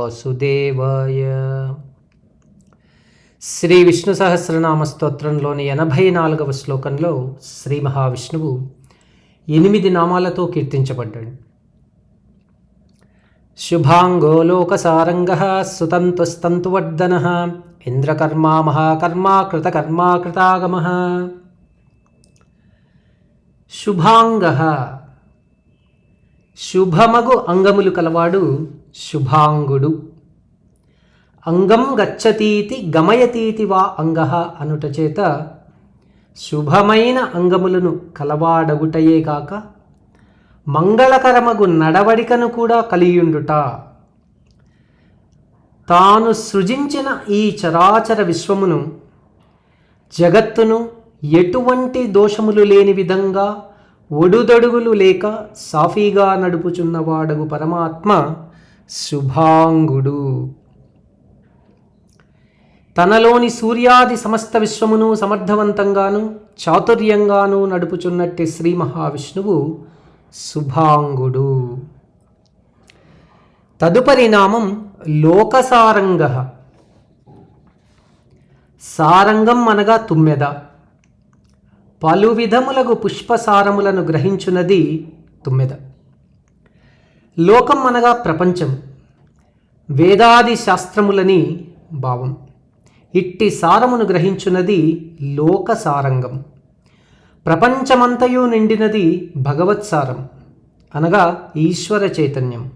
వాసుదేవాయ. శ్రీ విష్ణు సహస్రనామ స్తోత్రంలోని ఎనభై నాలుగవ శ్లోకంలో శ్రీ మహావిష్ణువు ఎనిమిది నామాలతో కీర్తించబడ్డాడు. శుభాంగో లోకసారంగ సుతంతుస్తంతువర్ధన ఇంద్రకర్మా మహాకర్మా కృతకర్మా కృతాగమ. శుభాంగ. శుభమగు అంగములు కలవాడు శుభాంగుడు. అంగం గచ్చతీతి గమయతీతి వా అంగ అనుట చేత శుభమైన అంగములను కలవాడగుటయే కాక మంగళకరమగు నడవడికను కూడా కలియుండుట. తాను సృజించిన ఈ చరాచర విశ్వమును జగత్తును ఎటువంటి దోషములు లేని విధంగా ఒడుదొడుగులు లేక సాఫీగా నడుపుచున్నవాడగు పరమాత్మ శుభాంగుడు. తనలోని సూర్యాది సమస్త విశ్వమును సమర్థవంతంగాను చాతుర్యంగాను నడుపుచున్నట్టి శ్రీ మహావిష్ణువు శుభాంగుడు. తదుపరి నామం లోకసారంగ. సారంగం అనగా తుమ్మెద. పలు విధములకు పుష్పసారములను గ్రహించున్నది తుమ్మెద. లోకం అనగా ప్రపంచం. వేదాది శాస్త్రములని భావం. ఇట్టి సారమును గ్రహించున్నది లోకసారంగం ప్రపంచమంతయు నిండినది భగవత్సారం అనగా ఈశ్వర చైతన్యం.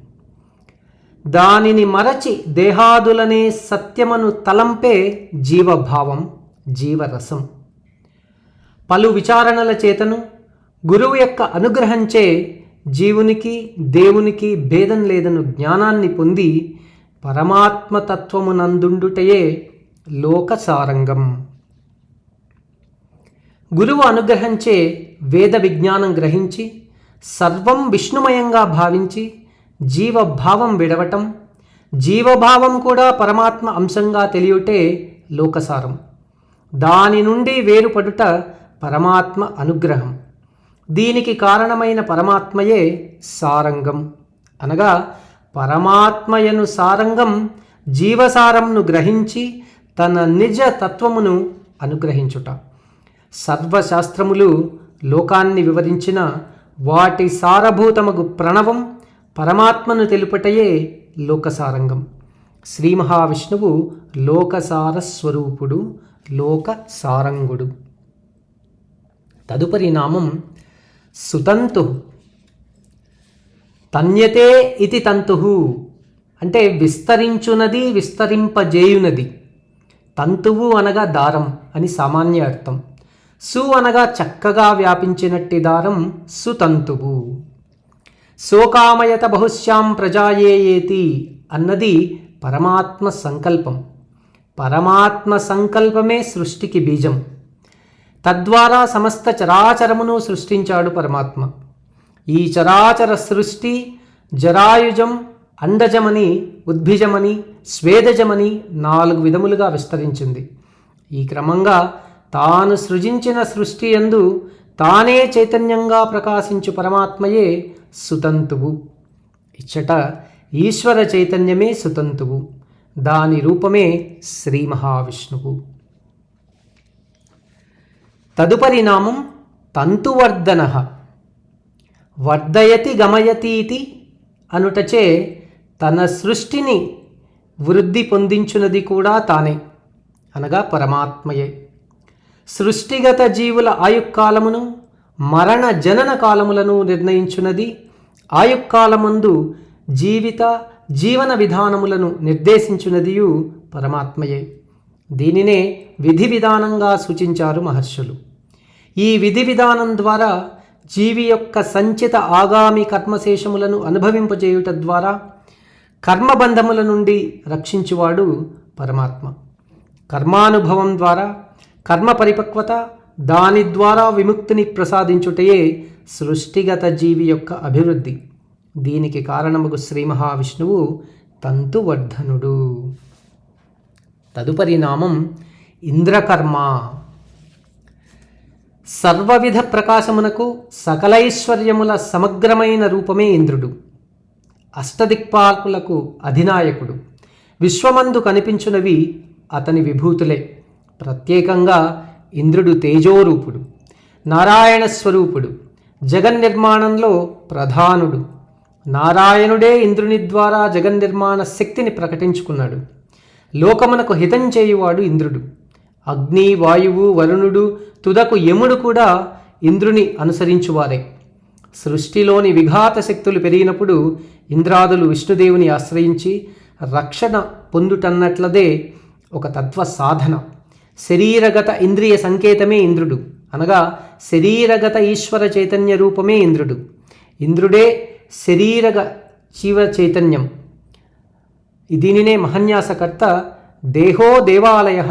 దానిని మరచి దేహాదులనే సత్యమను తలంపే జీవభావం జీవరసం. పలు విచారణల చేతను గురువు యొక్క అనుగ్రహంచే జీవునికి దేవునికి భేదం లేదను జ్ఞానాన్ని పొంది పరమాత్మతత్వమునందుండుటయే లోకసారంగం. గురువు అనుగ్రహించే వేద విజ్ఞానం గ్రహించి సర్వం విష్ణుమయంగా భావించి జీవభావం విడవటం జీవభావం కూడా పరమాత్మ అంశంగా తెలియటే లోకసారం. దాని నుండి వేరుపడుట పరమాత్మ అనుగ్రహం. దీనికి కారణమైన పరమాత్మయే సారంగం. అనగా పరమాత్మయను సారంగం జీవసారంను గ్రహించి తన నిజ తత్వమును అనుగ్రహించుట. సర్వశాస్త్రములు లోకాన్ని వివరించిన వాటి సారభూతమగు ప్రణవం పరమాత్మను తెలుపటయే లోకసారంగం. శ్రీ మహావిష్ణువు లోకసార స్వరూపుడు లోక సారంగుడు తదుపరి నామం సుతంతు. తన్యతే ఇది తంతు. అంటే విస్తరించునది విస్తరింపజేయునది. తంతువు అనగా దారం అని సామాన్య అర్థం. సు అనగా చక్కగా వ్యాపించినట్టి దారం సుతంతువు. శోకామయత బహుశ్యాం ప్రజాయేయేతి అన్నది పరమాత్మ సంకల్పం. పరమాత్మ సంకల్పమే సృష్టికి బీజం. తద్వారా సమస్త చరాచరమును సృష్టించాడు పరమాత్మ. ఈ చరాచర సృష్టి జరాయుజం అండజమని ఉద్భిజమని స్వేదజమని నాలుగు విధములుగా విస్తరించింది. ఈ క్రమంగా తాను సృజించిన సృష్టి ఎందు తానే చైతన్యంగా ప్రకాశించు పరమాత్మయే సుతంతువు. ఇచ్చట ఈశ్వర చైతన్యమే సుతంతువు. దాని రూపమే శ్రీ మహావిష్ణువు. తదుపరి నామం తంతువర్ధన. వర్ధయతి గమయతీతి అనుటచే తన సృష్టిని వృద్ధి పొందించున్నది కూడా తానే అనగా పరమాత్మయే. సృష్టిగత జీవుల ఆయుక్కాలమును మరణ జనన కాలములను నిర్ణయించున్నది ఆయుక్కాలమందు జీవిత జీవన విధానములను నిర్దేశించున్నదియు పరమాత్మయే. దీనినే విధి విధానంగా సూచించారు మహర్షులు. ఈ విధి విధానం ద్వారా జీవి యొక్క సంచిత ఆగామి కర్మశేషములను అనుభవింపజేయుట ద్వారా కర్మబంధముల నుండి రక్షించువాడు పరమాత్మ. కర్మానుభవం ద్వారా కర్మ పరిపక్వత దాని ద్వారా విముక్తిని ప్రసాదించుటయే సృష్టిగత జీవి యొక్క అభివృద్ధి. దీనికి కారణముగు శ్రీ మహావిష్ణువు తంతువర్ధనుడు. తదుపరి నామం ఇంద్రకర్మ. సర్వవిధ ప్రకాశమునకు సకలైశ్వర్యముల సమగ్రమైన రూపమే ఇంద్రుడు. అష్టదిక్పాలకులకు అధినాయకుడు. విశ్వమందు కనిపించునవి అతని విభూతులే. ప్రత్యేకంగా ఇంద్రుడు తేజోరూపుడు. నారాయణ స్వరూపుడు జగన్నిర్మాణంలో ప్రధానుడు. నారాయణుడే ఇంద్రుని ద్వారా జగన్నిర్మాణ శక్తిని ప్రకటించుకున్నాడు. లోకమునకు హితం చేయువాడు ఇంద్రుడు. అగ్ని వాయువు వరుణుడు తుదకు యముడు కూడా ఇంద్రుని అనుసరించువారే. సృష్టిలోని విఘాత శక్తులు పెరిగినప్పుడు ఇంద్రాదులు విష్ణుదేవుని ఆశ్రయించి రక్షణ పొందుటన్నట్లదే ఒక తత్వ సాధన. శరీరగత ఇంద్రియ సంకేతమే ఇంద్రుడు. అనగా శరీరగత ఈశ్వర చైతన్య రూపమే ఇంద్రుడు. ఇంద్రుడే శరీరగ జీవ చైతన్యం. దీనినే మహన్యాసకర్త దేహో దేవాలయ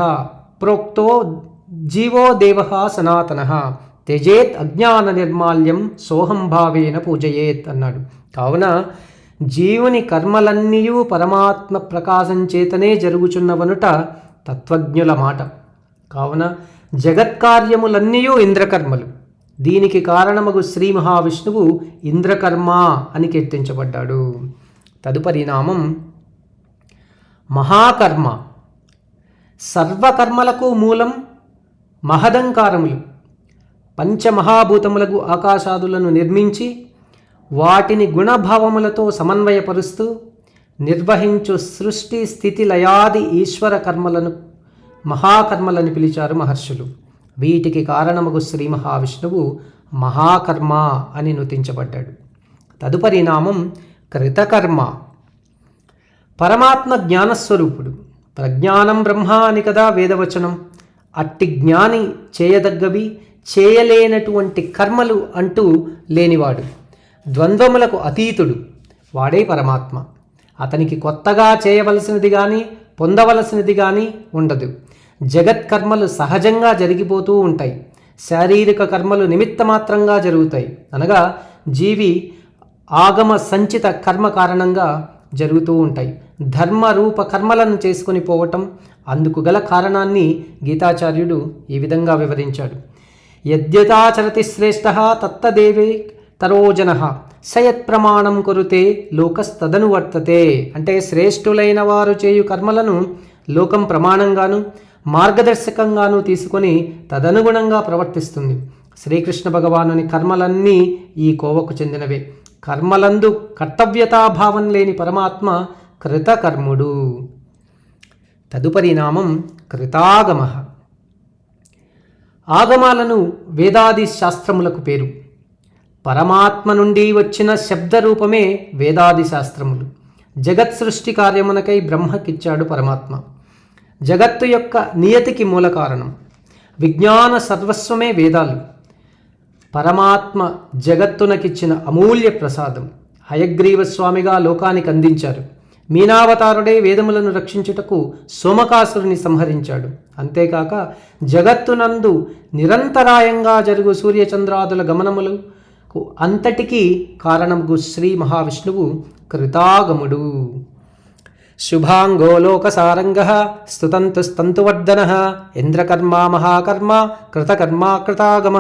ప్రోక్తో జీవో దేవ సనాతన. త్యజేత్ అజ్ఞాన నిర్మాల్యం సోహం భావేన పూజయేత్ అన్నాడు. కావున జీవుని కర్మలన్నీయూ పరమాత్మ ప్రకాశం చేతనే జరుగుచున్నవనుట తత్వజ్ఞుల మాట. కావున జగత్కార్యములన్నీయూ ఇంద్రకర్మలు. దీనికి కారణమగు శ్రీ మహావిష్ణువు ఇంద్రకర్మ అని కీర్తించబడ్డాడు. తదుపరి నామం మహాకర్మ. సర్వకర్మలకు మూలం మహదంకారములు. పంచమహాభూతములకు ఆకాశాదులను నిర్మించి వాటిని గుణభావములతో సమన్వయపరుస్తూ నిర్వహించు సృష్టి స్థితి లయాది ఈశ్వర కర్మలను మహాకర్మలని పిలిచారు మహర్షులు. వీటికి కారణముగు శ్రీ మహావిష్ణువు మహాకర్మ అని నుతించబడ్డాడు. తదుపరి నామం కృతకర్మ. పరమాత్మ జ్ఞానస్వరూపుడు. ప్రజ్ఞానం బ్రహ్మ అని కదా వేదవచనం. అట్టి జ్ఞాని చేయదగ్గవి చేయలేనటువంటి కర్మలు అంటూ లేనివాడు. ద్వంద్వములకు అతీతుడు. వాడే పరమాత్మ. అతనికి కొత్తగా చేయవలసినది కానీ పొందవలసినది కానీ ఉండదు. జగత్ కర్మలు సహజంగా జరిగిపోతూ ఉంటాయి. శారీరక కర్మలు నిమిత్త మాత్రంగా జరుగుతాయి. అనగా జీవి ఆగమ సంచిత కర్మ కారణంగా జరుగుతూ ఉంటాయి. ధర్మరూప కర్మలను చేసుకొని పోవటం అందుకు గల కారణాన్ని గీతాచార్యుడు ఈ విధంగా వివరించాడు. యద్యతాచరతి శ్రేష్ఠ తత్తదేవే తరోజన సయత్ ప్రమాణం కొరుతే లోకస్తదను వర్తతే. అంటే శ్రేష్ఠులైన వారు చేయు కర్మలను లోకం ప్రమాణంగాను మార్గదర్శకంగాను తీసుకొని తదనుగుణంగా ప్రవర్తిస్తుంది. శ్రీకృష్ణ భగవానుని కర్మలన్నీ ఈ కోవకు చెందినవే. కర్మలందు కర్తవ్యతాభావం లేని పరమాత్మ కృతకర్ముడు. తదుపరి నామం కృతాగమ. ఆగమాలను వేదాది శాస్త్రములకు పేరు. పరమాత్మ నుండి వచ్చిన శబ్దరూపమే వేదాది శాస్త్రములు. జగత్ సృష్టి కార్యమునకై బ్రహ్మకిచ్చాడు పరమాత్మ. జగత్తు యొక్క నియతికి మూల కారణం. విజ్ఞాన సర్వస్వమే వేదాలు. పరమాత్మ జగత్తునకిచ్చిన అమూల్య ప్రసాదం. హయగ్రీవ స్వామిగా లోకానికి అందించారు. మీనావతారుడే వేదములను రక్షించుటకు సోమకాసురుని సంహరించాడు. అంతేకాక జగత్తునందు నిరంతరాయంగా జరుగు సూర్యచంద్రాదుల గమనములకు అంతటికీ కారణము శ్రీ మహావిష్ణువు కృతాగముడు. శుభాంగోలోకసారంగ స్తుతంతు స్తంతువర్ధన ఇంద్రకర్మ మహాకర్మ కృతకర్మా కృతాగమ.